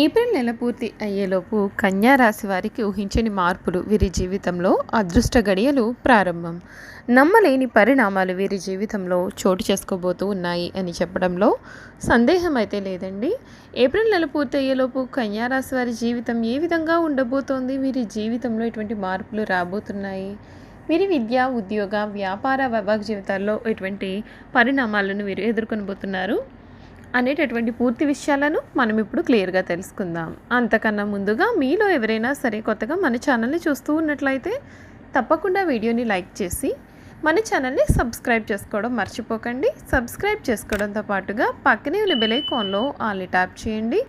April నెల పూర్తి అయ్యేలోపు కన్యా రాశి వారికి ఊహించని మార్పులు వీరి జీవితంలో అదృష్ట గడియలు ప్రారంభం. నమ్మలేని పరిణామాలు వీరి జీవితంలో చోటు చేసుకోబోతూ ఉన్నాయి అని చెప్పడంలో సందేహం అయితే లేదండి. ఏప్రిల్ నెల పూర్తి అయ్యేలోపు కన్యా రాశి వారి జీవితం ఏ విధంగా ఉండబోతోంది? వీరి జీవితంలో ఎటువంటి మార్పులు రాబోతున్నాయి? వీరి విద్య ఉద్యోగ వ్యాపార వైభాగ జీవితాల్లో ఎటువంటి పరిణామాలను వీరు ఎదుర్కొనబోతున్నారు? అనేటటువంటి పూర్తి విషయాలను మనం ఇప్పుడు క్లియర్గా తెలుసుకుందాం. అంతకన్నా ముందుగా మీలో ఎవరైనా సరే కొత్తగా మన ఛానల్ని చూస్తూ ఉన్నట్లయితే తప్పకుండా వీడియోని లైక్ చేసి మన ఛానల్ని సబ్స్క్రైబ్ చేసుకోవడం మర్చిపోకండి. సబ్స్క్రైబ్ చేసుకోవడంతో పాటుగా పక్కనే ఉన్న బెలైకాన్లో ఆల్ని ట్యాప్ చేయండి.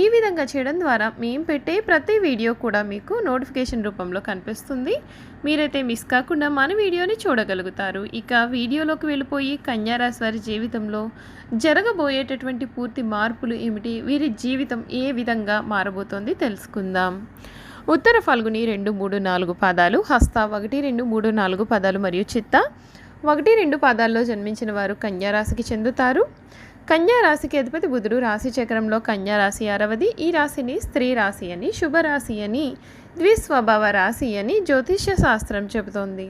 ఈ విధంగా చేయడం ద్వారా మేము పెట్టే ప్రతి వీడియో కూడా మీకు నోటిఫికేషన్ రూపంలో కనిపిస్తుంది. మీరైతే మిస్ కాకుండా మన వీడియోని చూడగలుగుతారు. ఇక వీడియోలోకి వెళ్ళిపోయి కన్యారాశి వారి జీవితంలో జరగబోయేటటువంటి పూర్తి మార్పులు ఏమిటి? వీరి జీవితం ఏ విధంగా మారబోతోంది తెలుసుకుందాం. ఉత్తర ఫాల్గుని రెండు మూడు నాలుగు పాదాలు హస్త ఒకటి రెండు మూడు నాలుగు పదాలు మరియు చిత్త ఒకటి రెండు పాదాల్లో జన్మించిన వారు కన్యారాశికి చెందుతారు. కన్యా రాశికి అధిపతి బుధుడు రాశి చక్రంలో కన్యా రాశి అరవది ఈ రాశిని స్త్రీ రాశి అని శుభరాశి అని ద్విస్వభావ రాశి అని జ్యోతిష్య శాస్త్రం చెబుతోంది.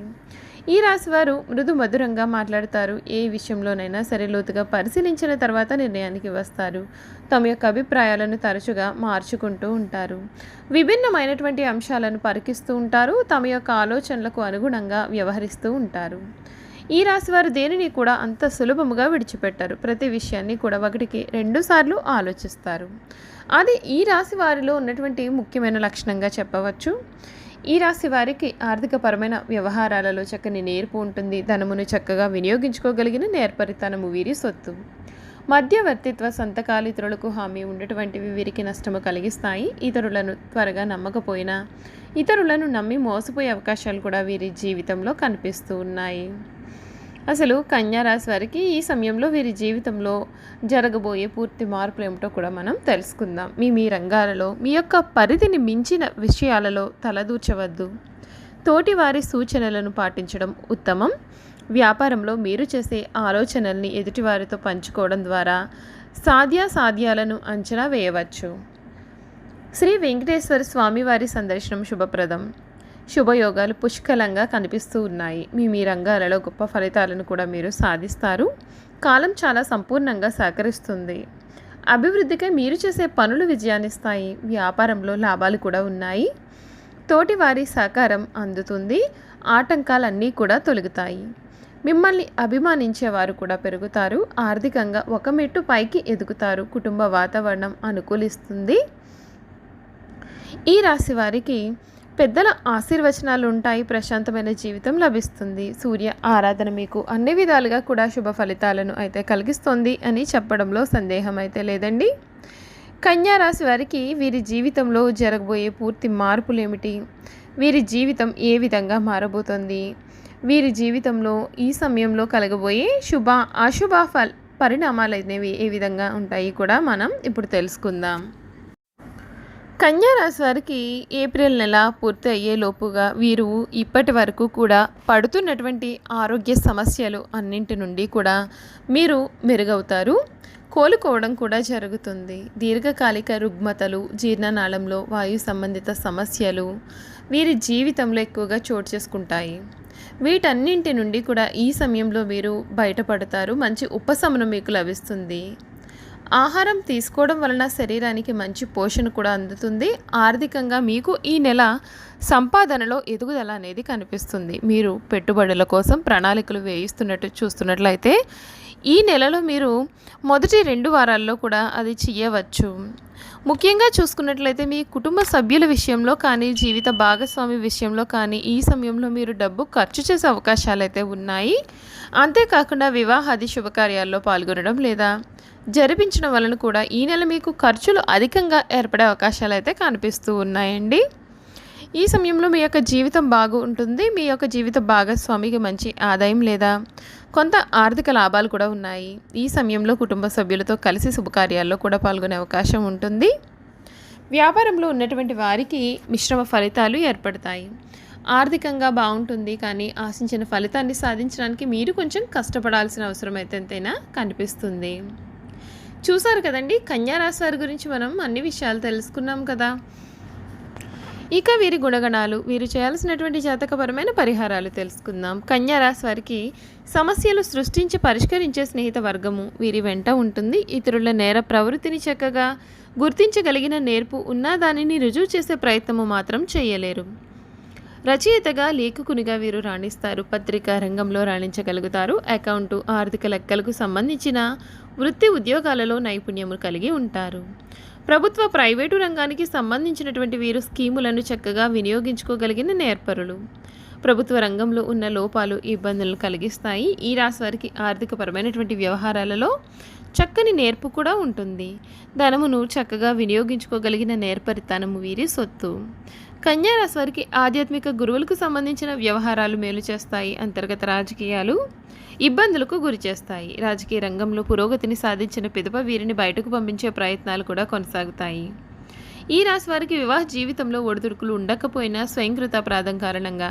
ఈ రాశి వారు మృదు మధురంగా మాట్లాడతారు. ఏ విషయంలోనైనా సరే లోతుగా పరిశీలించిన తర్వాత నిర్ణయానికి వస్తారు. తమ యొక్క అభిప్రాయాలను తరచుగా మార్చుకుంటూ ఉంటారు. విభిన్నమైనటువంటి అంశాలను పరికిస్తూ ఉంటారు. తమ యొక్క ఆలోచనలకు అనుగుణంగా వ్యవహరిస్తూ ఉంటారు. ఈ రాశి వారు దేనిని కూడా అంత సులభముగా విడిచిపెట్టారు. ప్రతి విషయాన్ని కూడా ఒకటికి రెండుసార్లు ఆలోచిస్తారు. అది ఈ రాశి వారిలో ఉన్నటువంటి ముఖ్యమైన లక్షణంగా చెప్పవచ్చు. ఈ రాశి వారికి ఆర్థికపరమైన వ్యవహారాలలో చక్కని నేర్పు ఉంటుంది. ధనమును చక్కగా వినియోగించుకోగలిగిన నేర్పరితనము వీరి సొత్తు. మధ్యవర్తిత్వ సంతకాలు ఇతరులకు హామీ ఉండటువంటివి వీరికి నష్టము కలిగిస్తాయి. ఇతరులను త్వరగా నమ్మకపోయినా ఇతరులను నమ్మి మోసపోయే అవకాశాలు కూడా వీరి జీవితంలో కనిపిస్తూ ఉన్నాయి. అసలు కన్యారాశి వారికి ఈ సమయంలో వీరి జీవితంలో జరగబోయే పూర్తి మార్పులు ఏమిటో కూడా మనం తెలుసుకుందాం. మీ మీ రంగాలలో మీ యొక్క పరిధిని మించిన విషయాలలో తలదూర్చవద్దు. తోటి వారి సూచనలను పాటించడం ఉత్తమం. వ్యాపారంలో మీరు చేసే ఆలోచనల్ని ఎదుటివారితో పంచుకోవడం ద్వారా సాధ్యాసాధ్యాలను అంచనా వేయవచ్చు. శ్రీ వెంకటేశ్వర స్వామివారి సందర్శనం శుభప్రదం. శుభయోగాలు పుష్కలంగా కనిపిస్తూ ఉన్నాయి. మీ మీ రంగాలలో గొప్ప ఫలితాలను కూడా మీరు సాధిస్తారు. కాలం చాలా సంపూర్ణంగా సహకరిస్తుంది. అభివృద్ధికై మీరు చేసే పనులు విజయాన్నిస్తాయి వ్యాపారంలో లాభాలు కూడా ఉన్నాయి. తోటివారి సహకారం అందుతుంది. ఆటంకాలన్నీ కూడా తొలగుతాయి. మిమ్మల్ని అభిమానించేవారు కూడా పెరుగుతారు. ఆర్థికంగా ఒక మెట్టు పైకి ఎదుగుతారు. కుటుంబ వాతావరణం అనుకూలిస్తుంది. ఈ రాశి వారికి పెద్దల ఆశీర్వచనాలు ఉంటాయి ప్రశాంతమైన జీవితం లభిస్తుంది. సూర్య ఆరాధన మీకు అన్ని విధాలుగా కూడా శుభ ఫలితాలను అయితే కలిగిస్తుంది అని చెప్పడంలో సందేహం అయితే లేదండి. కన్యా రాశి వారికి వీరి జీవితంలో జరగబోయే పూర్తి మార్పులు ఏమిటి వీరి జీవితం ఏ విధంగా మారబోతుంది? వీరి జీవితంలో ఈ సమయంలో కలగబోయే శుభ అశుభ ఫల్ పరిణామాలు అనేవి ఏ విధంగా ఉంటాయి కూడా మనం ఇప్పుడు తెలుసుకుందాం. కన్యారాశి వారికి ఏప్రిల్ నెల పూర్తి అయ్యేలోపుగా వీరు ఇప్పటి వరకు కూడా పడుతున్నటువంటి ఆరోగ్య సమస్యలు అన్నింటి నుండి కూడా మీరు మెరుగవుతారు. కోలుకోవడం కూడా జరుగుతుంది. దీర్ఘకాలిక రుగ్మతలు జీర్ణనాళంలో వాయు సంబంధిత సమస్యలు వీరి జీవితంలో ఎక్కువగా చోటు చేసుకుంటాయి. వీటన్నింటి నుండి కూడా ఈ సమయంలో మీరు బయటపడతారు. మంచి ఉపశమనం మీకు లభిస్తుంది. ఆహారం తీసుకోవడం వలన శరీరానికి మంచి పోషణ కూడా అందుతుంది. ఆర్థికంగా మీకు ఈ నెల సంపాదనలో ఎదుగుదల అనేది కనిపిస్తుంది. మీరు పెట్టుబడుల కోసం ప్రణాళికలు వేయిస్తున్నట్టు చూస్తున్నట్లయితే ఈ నెలలో మీరు మొదటి రెండు వారాల్లో కూడా అది చేయవచ్చు. ముఖ్యంగా చూసుకున్నట్లయితే మీ కుటుంబ సభ్యుల విషయంలో కానీ జీవిత భాగస్వామి విషయంలో కానీ ఈ సమయంలో మీరు డబ్బు ఖర్చు చేసే అవకాశాలు అయితే ఉన్నాయి. అంతేకాకుండా వివాహాది శుభకార్యాల్లో పాల్గొనడం లేదా జరిపించడం వలన కూడా ఈ నెల మీకు ఖర్చులు అధికంగా ఏర్పడే అవకాశాలు అయితే కనిపిస్తూ ఉన్నాయండి. ఈ సమయంలో మీ యొక్క జీవితం బాగుంటుంది. మీ యొక్క జీవిత భాగస్వామికి మంచి ఆదాయం లేదా కొంత ఆర్థిక లాభాలు కూడా ఉన్నాయి. ఈ సమయంలో కుటుంబ సభ్యులతో కలిసి శుభకార్యాల్లో కూడా పాల్గొనే అవకాశం ఉంటుంది. వ్యాపారంలో ఉన్నటువంటి వారికి మిశ్రమ ఫలితాలు ఏర్పడతాయి. ఆర్థికంగా బాగుంటుంది కానీ ఆశించిన ఫలితాన్ని సాధించడానికి మీరు కొంచెం కష్టపడాల్సిన అవసరం అయితే ఎంతైనా కనిపిస్తుంది. చూసారు కదండి? కన్యారాశి వారి గురించి మనం అన్ని విషయాలు తెలుసుకున్నాం కదా. ఇక వీరి గుణగణాలు వీరు చేయాల్సినటువంటి జాతకపరమైన పరిహారాలు తెలుసుకుందాం. కన్యారాశి వారికి సమస్యలు సృష్టించి పరిష్కరించే స్నేహిత వర్గము వీరి వెంట ఉంటుంది. ఇతరుల నేర ప్రవృత్తిని చక్కగా గుర్తించగలిగిన నేర్పు ఉన్న దానిని రుజువు చేసే ప్రయత్నము మాత్రం చేయలేరు. రచయితగా లేఖకునిగా వీరు రాణిస్తారు. పత్రికా రంగంలో రాణించగలుగుతారు. అకౌంటు ఆర్థిక లెక్కలకు సంబంధించిన వృత్తి ఉద్యోగాలలో నైపుణ్యము కలిగి ఉంటారు. ప్రభుత్వ ప్రైవేటు రంగానికి సంబంధించినటువంటి వీరు స్కీములను చక్కగా వినియోగించుకోగలిగిన నేర్పరులు. ప్రభుత్వ రంగంలో ఉన్న లోపాలు ఇబ్బందులను కలిగిస్తాయి. ఈ రాశి వారికి ఆర్థికపరమైనటువంటి వ్యవహారాలలో చక్కని నేర్పు కూడా ఉంటుంది. ధనమును చక్కగా వినియోగించుకోగలిగిన నేర్పరితనము వీరి సొత్తు. కన్యారాశి వారికి ఆధ్యాత్మిక గురువులకు సంబంధించిన వ్యవహారాలు మేలు చేస్తాయి. అంతర్గత రాజకీయాలు ఇబ్బందులకు గురి చేస్తాయి. రాజకీయ రంగంలో పురోగతిని సాధించిన పిదప వీరిని బయటకు పంపించే ప్రయత్నాలు కూడా కొనసాగుతాయి. ఈ రాశి వారికి వివాహ జీవితంలో ఒడిదుడుకులు ఉండకపోయినా స్వయంకృత ప్రాధం కారణంగా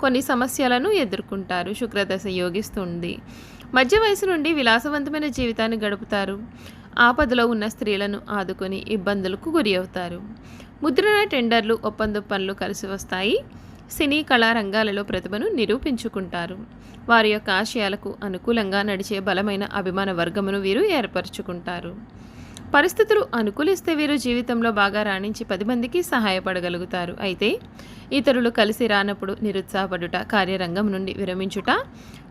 కొన్ని సమస్యలను ఎదుర్కొంటారు. శుక్రదశ యోగిస్తుంది. మధ్య వయసు నుండి విలాసవంతమైన జీవితాన్ని గడుపుతారు. ఆపదలో ఉన్న స్త్రీలను ఆదుకొని ఇబ్బందులకు గురి అవుతారు. ముద్రణ టెండర్లు ఒప్పంద పనులు కలిసి వస్తాయి. సినీ కళా రంగాలలో ప్రతిభను నిరూపించుకుంటారు. వారి యొక్క ఆశయాలకు అనుకూలంగా నడిచే బలమైన అభిమాన వర్గమును వీరు ఏర్పరచుకుంటారు. పరిస్థితులు అనుకూలిస్తే వీరు జీవితంలో బాగా రాణించి పది మందికి సహాయపడగలుగుతారు. అయితే ఇతరులు కలిసి రానప్పుడు నిరుత్సాహపడుట కార్యరంగం నుండి విరమించుట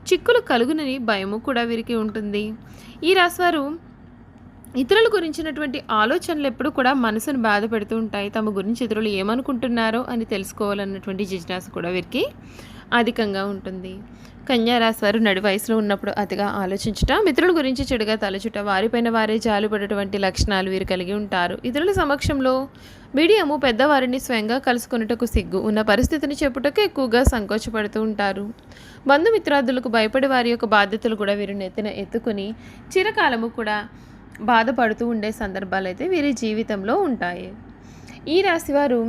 చిక్కులు కలుగునని భయము కూడా వీరికి ఉంటుంది. ఈ రాశివారు ఇతరుల గురించినటువంటి ఆలోచనలు ఎప్పుడు కూడా మనసును బాధ పెడుతూ ఉంటాయి. తమ గురించి ఇతరులు ఏమనుకుంటున్నారో అని తెలుసుకోవాలన్నటువంటి జిజ్ఞాస కూడా వీరికి అధికంగా ఉంటుంది. కన్యారాశి వారు నడి వయసులో ఉన్నప్పుడు అతిగా ఆలోచించుట మిత్రుల గురించి చెడుగా తలచుట వారిపైన వారే జాలుపడేటువంటి లక్షణాలు వీరు కలిగి ఉంటారు. ఇతరుల సమక్షంలో మీడియము పెద్దవారిని స్వయంగా కలుసుకున్నటకు సిగ్గు ఉన్న పరిస్థితిని చెప్పుటకు ఎక్కువగా సంకోచపడుతూ ఉంటారు. బంధుమిత్రాదులకు భయపడే వారి యొక్క బాధ్యతలు కూడా వీరు నెత్తిన ఎత్తుకుని చిరకాలము కూడా బాధపడుతూ ఉండే సందర్భాలు అయితే వీరి జీవితంలో ఉంటాయి. ఈ రాశివారు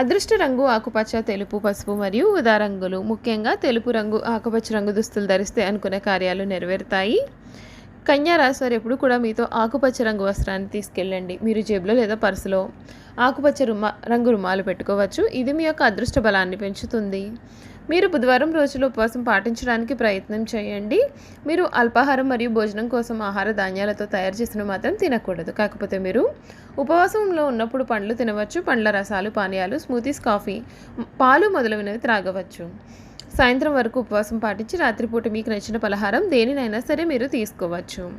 అదృష్ట రంగు ఆకుపచ్చ తెలుపు పసుపు మరియు ఉదా రంగులు. ముఖ్యంగా తెలుపు రంగు ఆకుపచ్చ రంగు దుస్తులు ధరిస్తే అనుకునే కార్యాలు నెరవేరుతాయి. కన్యా రాశి వారు ఎప్పుడు కూడా మీతో ఆకుపచ్చ రంగు వస్త్రాన్ని తీసుకెళ్ళండి. మీరు జేబులో లేదా పర్సులో ఆకుపచ్చ రుమా రంగు రుమాలు పెట్టుకోవచ్చు. ఇది మీ యొక్క అదృష్ట బలాన్ని పెంచుతుంది. మీరు బుధవారం రోజులు ఉపవాసం పాటించడానికి ప్రయత్నం చేయండి. మీరు అల్పాహారం మరియు భోజనం కోసం ఆహార ధాన్యాలతో తయారు చేసిన మాత్రం తినకూడదు. కాకపోతే మీరు ఉపవాసంలో ఉన్నప్పుడు పండ్లు తినవచ్చు. పండ్ల రసాలు పానీయాలు స్మూతీస్ కాఫీ పాలు మొదలైనవి త్రాగవచ్చు. సాయంత్రం వరకు ఉపవాసం పాటించి రాత్రిపూట మీకు నచ్చిన పలహారం దేనినైనా సరే మీరు తీసుకోవచ్చు.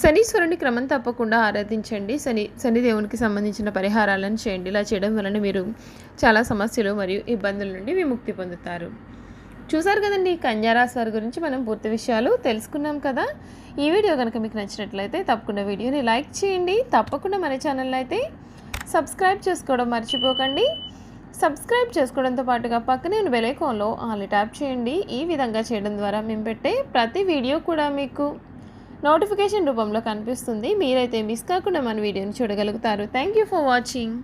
శనీశ్వరుని క్రమం తప్పకుండా ఆరాధించండి. శని శనిదేవునికి సంబంధించిన పరిహారాలను చేయండి. ఇలా చేయడం వలన మీరు చాలా సమస్యలు మరియు ఇబ్బందుల నుండి విముక్తి పొందుతారు. చూసారు కదండి కన్యారాశి వారి గురించి మనం పూర్తి విషయాలు తెలుసుకున్నాం కదా. ఈ వీడియో కనుక మీకు నచ్చినట్లయితే తప్పకుండా వీడియోని లైక్ చేయండి. తప్పకుండా మన ఛానల్ అయితే సబ్స్క్రైబ్ చేసుకోవడం మర్చిపోకండి. సబ్స్క్రైబ్ చేసుకోవడంతో పాటుగా పక్కనే బెలైకాన్లో ఆల్ ట్యాప్ చేయండి. ఈ విధంగా చేయడం ద్వారా మేము పెట్టే ప్రతి వీడియో కూడా మీకు నోటిఫికేషన్ రూపంలో కనిపిస్తుంది. మీరైతే మిస్ కాకుండా మన వీడియోని చూడగలుగుతారు. Thank you for watching